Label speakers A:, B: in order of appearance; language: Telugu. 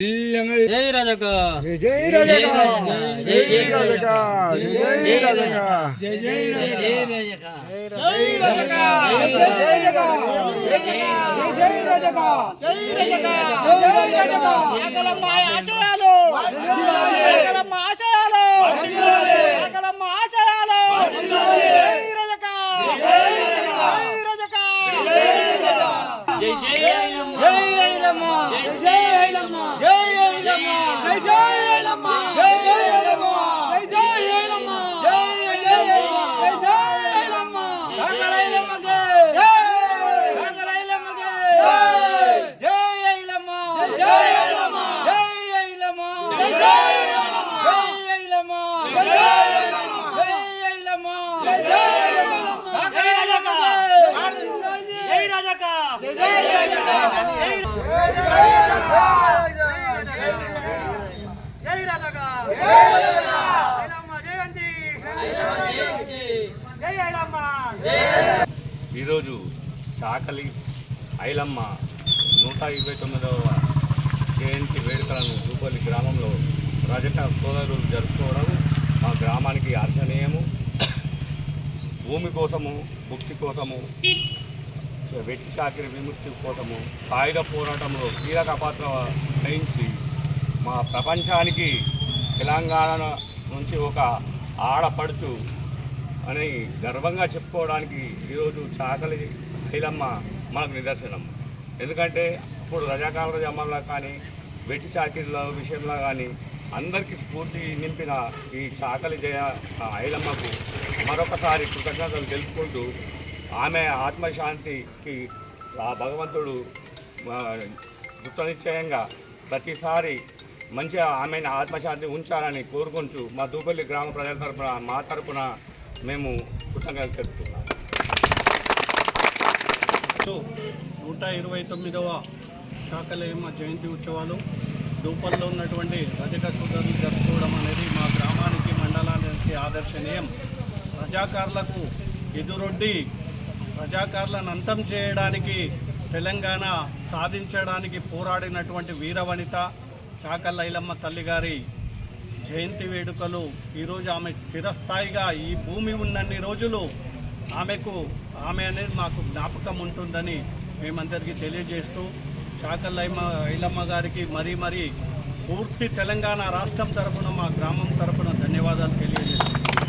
A: జై రజక
B: జై జై రజక జై జై రజక జై జై రజక
A: జై జై రజక
B: జై రజక జై రజక జై జై రజక జై రజక జై రజక
C: ఏకలమ్మ ఆశయాలు ఏకలమ్మ ఆశయాలు ఏకలమ్మ ఆశయాలు జై రజక జై రజక
A: జై జై ఐలమ్మ
B: జై జై ఐలమ్మ జై జై రాజక జై రాజక
C: జై రజక ఐలమ్మ జయంతి జై ఐలమ్మ
D: ఈరోజు చాకలి ఐలమ్మ నూట ఇరవై తొమ్మిదవ జయంతి వేడుకలను దూపల్లి గ్రామంలో రజక సోదరులు జరుపుకోవడం మా గ్రామానికి అర్చనీయము భూమి కోసము భుక్తి కోసము వెట్టి చాకరి విముక్తి కోసము సాయుధ పోరాటంలో కీలక పాత్ర వహించి మా ప్రపంచానికి తెలంగాణ నుంచి ఒక ఆడపడుచు అని గర్వంగా చెప్పుకోవడానికి ఈరోజు చాకలి ఐలమ్మ మనకు నిదర్శనం. ఎందుకంటే ఇప్పుడు రజాకాల జమాల్లో కానీ వెట్టి చాకిర్ల విషయంలో కానీ అందరికీ స్ఫూర్తి నింపిన ఈ చాకలి జయ ఐలమ్మకు మరొకసారి కృతజ్ఞతలు తెలుపుకుంటూ ఆమె ఆత్మశాంతికి ఆ భగవంతుడు ఆ, ప్రతిసారి మంచిగా ఆమెను ఆత్మశాంతి ఉంచాలని కోరుకుంటూ మా దూపల్లి గ్రామ ప్రజల తరపున మా తరపున మేము కృతజ్ఞతలు తెలుపుతున్నాం.
E: నూట ఇరవై తొమ్మిదవ శాఖలేమ జయంతి ఉత్సవాలు దూపల్లో ఉన్నటువంటి రజక సోదరులు జరుపుకోవడం అనేది మా గ్రామానికి మండలానికి ఆదర్శనీయం. ప్రజాకారులకు ఎదురొడ్డి ప్రజాకారులను అంతం చేయడానికి తెలంగాణ సాధించడానికి పోరాడినటువంటి వీరవనిత చాకల్ లైలమ్మ తల్లిగారి జయంతి వేడుకలు ఈరోజు ఆమె చిరస్థాయిగా ఈ భూమి ఉన్నన్ని రోజులు ఆమెకు ఆమె అనేది మాకు జ్ఞాపకం ఉంటుందని మేమందరికీ తెలియజేస్తూ చాకల్ ఐమ ఐలమ్మ గారికి మరీ మరీ పూర్తి తెలంగాణ రాష్ట్రం తరపున మా గ్రామం తరఫున ధన్యవాదాలు తెలియజేస్తున్నాం.